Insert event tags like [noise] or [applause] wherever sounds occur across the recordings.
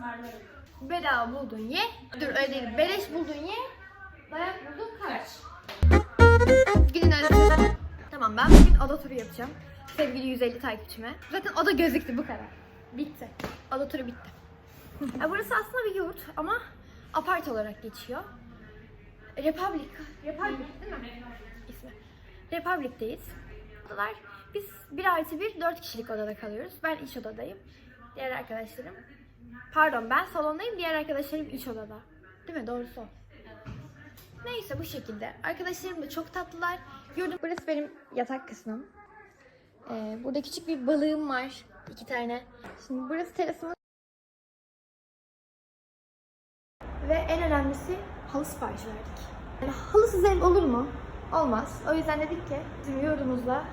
ısmarlarım. Bedava buldun ye. Dur öyle değil. Beleş buldun ye. Dayak buldun kaç. Gidin öyle. Tamam ben bugün oda turu yapacağım. Sevgili 150 takipçime. Zaten oda gözüktü bu kadar. Bitti. Oda turu bitti. Ya burası aslında bir yurt ama apart olarak geçiyor. Republic. Republic değil mi? İsmi. Republic'teyiz. Odalar biz 1 artı 1 4 kişilik odada kalıyoruz. Ben iç odadayım. Diğer arkadaşlarım Pardon ben salondayım diğer arkadaşlarım iç odada. Değil mi? Doğrusu o. Neyse bu şekilde. Arkadaşlarım da çok tatlılar. Yurdum. Burası benim yatak kısmım. Ee, burada küçük bir balığım var. iki tane. Şimdi burası terasımız. Ve en önemlisi halı sipariş verdik. Yani halısız ev olur mu? Olmaz. O yüzden dedik ki bizim yurdumuzda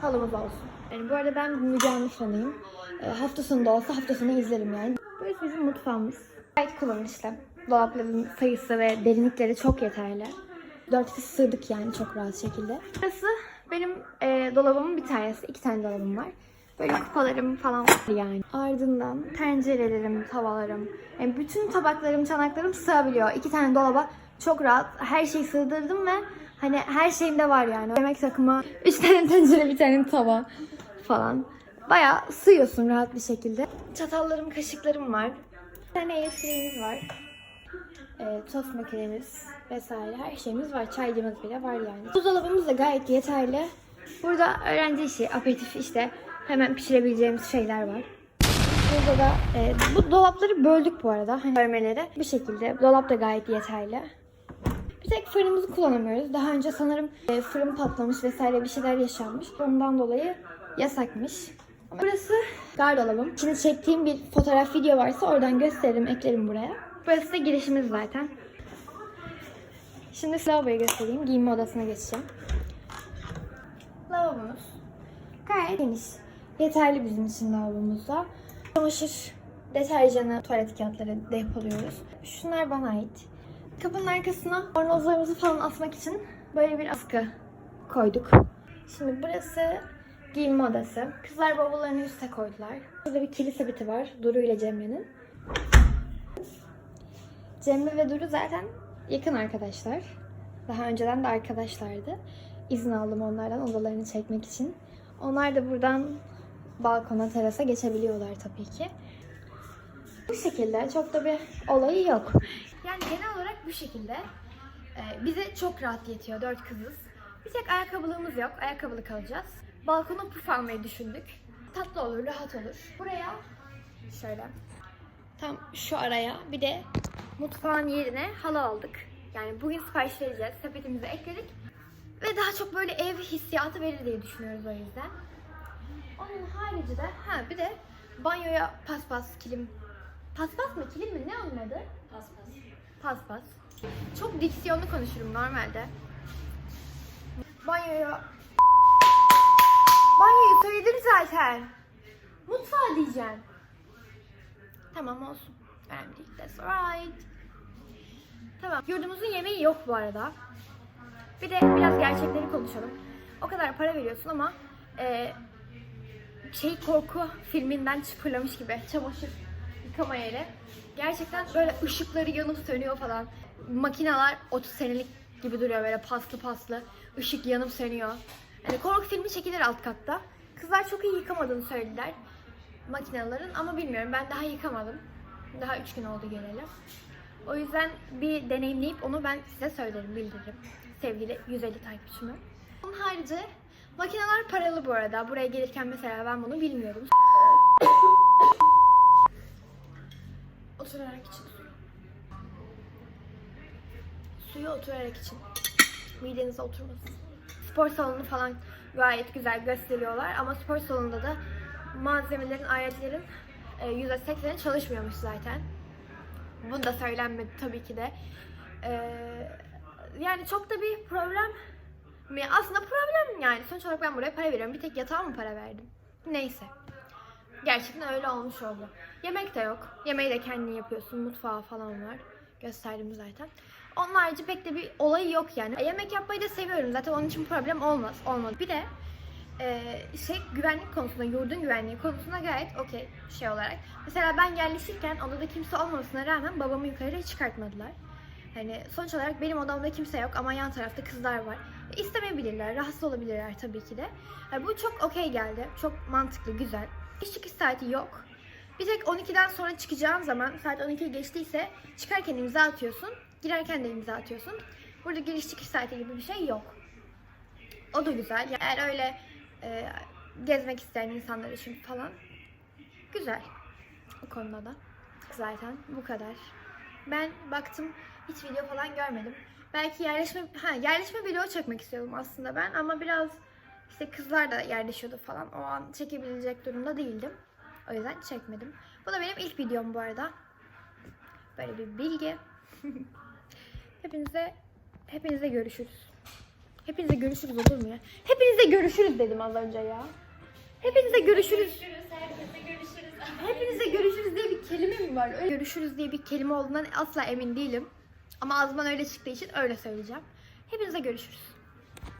halımız olsun. Yani bu arada ben Müge Anlı fanıyım. E, hafta sonu olsa hafta sonu izlerim yani. Burası bizim mutfağımız. Gayet kullanışlı. Dolapların sayısı ve derinlikleri çok yeterli. Dört kişi sığdık yani çok rahat şekilde. Burası benim e, dolabımın bir tanesi. iki tane dolabım var. Böyle kupalarım falan var yani. Ardından tencerelerim, tavalarım. Yani bütün tabaklarım, çanaklarım sığabiliyor. İki tane dolaba çok rahat her şeyi sığdırdım ve hani her şeyimde var yani. Yemek takımı, üç tane tencere, bir tane tava falan. Bayağı sığıyorsun rahat bir şekilde. Çatallarım, kaşıklarım var. Bir tane airfryer'imiz var. E, tost makinemiz vesaire her şeyimiz var. Çaycımız bile var yani. Buzdolabımız da gayet yeterli. Burada öğrenci işi, aperatif işte hemen pişirebileceğimiz şeyler var. Burada da e, bu dolapları böldük bu arada. Hani bölmeleri bu şekilde. Dolap da gayet yeterli. Bir tek fırınımızı kullanamıyoruz. Daha önce sanırım e, fırın patlamış vesaire bir şeyler yaşanmış. Ondan dolayı yasakmış. Burası gardırobum. Şimdi çektiğim bir fotoğraf video varsa oradan gösteririm, eklerim buraya. Burası da girişimiz zaten. Şimdi lavaboyu göstereyim. Giyinme odasına geçeceğim. Lavabomuz gayet geniş. Yeterli bizim için lavabomuzda. Çamaşır, deterjanı, tuvalet kağıtları depoluyoruz. Şunlar bana ait. Kapının arkasına bornozlarımızı falan asmak için böyle bir askı koyduk. Şimdi burası giyinme odası. Kızlar bavullarını üste koydular. Burada bir kilise biti var. Duru ile Cemre'nin. Cemre ve Duru zaten yakın arkadaşlar. Daha önceden de arkadaşlardı. İzin aldım onlardan odalarını çekmek için. Onlar da buradan balkona, terasa geçebiliyorlar tabii ki. Bu şekilde çok da bir olayı yok. Yani genel olarak bu şekilde. Ee, bize çok rahat yetiyor. Dört kızız. Bir tek ayakkabılığımız yok. Ayakkabılı kalacağız. Balkona puf almayı düşündük. Tatlı olur, rahat olur. Buraya şöyle tam şu araya bir de mutfağın yerine halı aldık. Yani bugün sipariş vereceğiz. Sepetimize ekledik. Ve daha çok böyle ev hissiyatı verir diye düşünüyoruz o yüzden. Onun harici de ha bir de banyoya paspas, kilim. Paspas mı, kilim mi? Ne onun adı? Paspas. Paspas. Çok diksiyonlu konuşurum normalde. Banyoya... zaten. Mutfağı diyeceğim. Tamam olsun. Önemli. That's alright. Tamam. Yurdumuzun yemeği yok bu arada. Bir de biraz gerçekleri konuşalım. O kadar para veriyorsun ama e, şey korku filminden çıpırlamış gibi çamaşır yıkama yeri. Gerçekten böyle ışıkları yanıp sönüyor falan. Makineler 30 senelik gibi duruyor böyle paslı paslı. Işık yanıp sönüyor. Yani korku filmi çekilir alt katta. Kızlar çok iyi yıkamadığını söylediler makinelerin ama bilmiyorum ben daha yıkamadım. Daha 3 gün oldu geleli. O yüzden bir deneyimleyip onu ben size söylerim, bildiririm. Sevgili 150 takipçime. Onun harici makineler paralı bu arada. Buraya gelirken mesela ben bunu bilmiyordum. [laughs] Oturarak için suyu. Suyu oturarak için. Midenize oturmasın. Spor salonu falan gayet güzel gösteriyorlar ama spor salonunda da malzemelerin, aletlerin e, %80'i çalışmıyormuş zaten. Bunu da söylenmedi tabii ki de. Ee, yani çok da bir problem mi? Aslında problem yani. Sonuç olarak ben buraya para veriyorum. Bir tek yatağa mı para verdim? Neyse. Gerçekten öyle olmuş oldu. Yemek de yok. Yemeği de kendin yapıyorsun. Mutfağı falan var. Gösterdim zaten. Onun harici pek de bir olayı yok yani. Yemek yapmayı da seviyorum. Zaten onun için problem olmaz. Olmadı. Bir de e, şey güvenlik konusunda, yurdun güvenliği konusunda gayet okey şey olarak. Mesela ben yerleşirken odada kimse olmamasına rağmen babamı yukarıya çıkartmadılar. Hani sonuç olarak benim odamda kimse yok ama yan tarafta kızlar var. E, İstemeyebilirler, rahatsız olabilirler tabii ki de. Yani bu çok okey geldi. Çok mantıklı, güzel. İş çıkış saati yok. Bir tek 12'den sonra çıkacağın zaman saat 12 geçtiyse çıkarken imza atıyorsun. Girerken de imza atıyorsun. Burada giriş çıkış saati gibi bir şey yok. O da güzel. Eğer öyle e, gezmek isteyen insanlar için falan güzel. O konuda da. Zaten bu kadar. Ben baktım hiç video falan görmedim. Belki yerleşme ha yerleşme video çekmek istiyordum aslında ben ama biraz işte kızlar da yerleşiyordu falan. O an çekebilecek durumda değildim. O yüzden çekmedim. Bu da benim ilk videom bu arada. Böyle bir bilgi. hepinize hepinize görüşürüz. Hepinize görüşürüz olur mu ya? Hepinize görüşürüz dedim az önce ya. Hepinize görüşürüz. Herkese görüşürüz. Hepinize görüşürüz diye bir kelime mi var? Öyle görüşürüz diye bir kelime olduğundan asla emin değilim. Ama ağzımdan öyle çıktığı için öyle söyleyeceğim. Hepinize görüşürüz.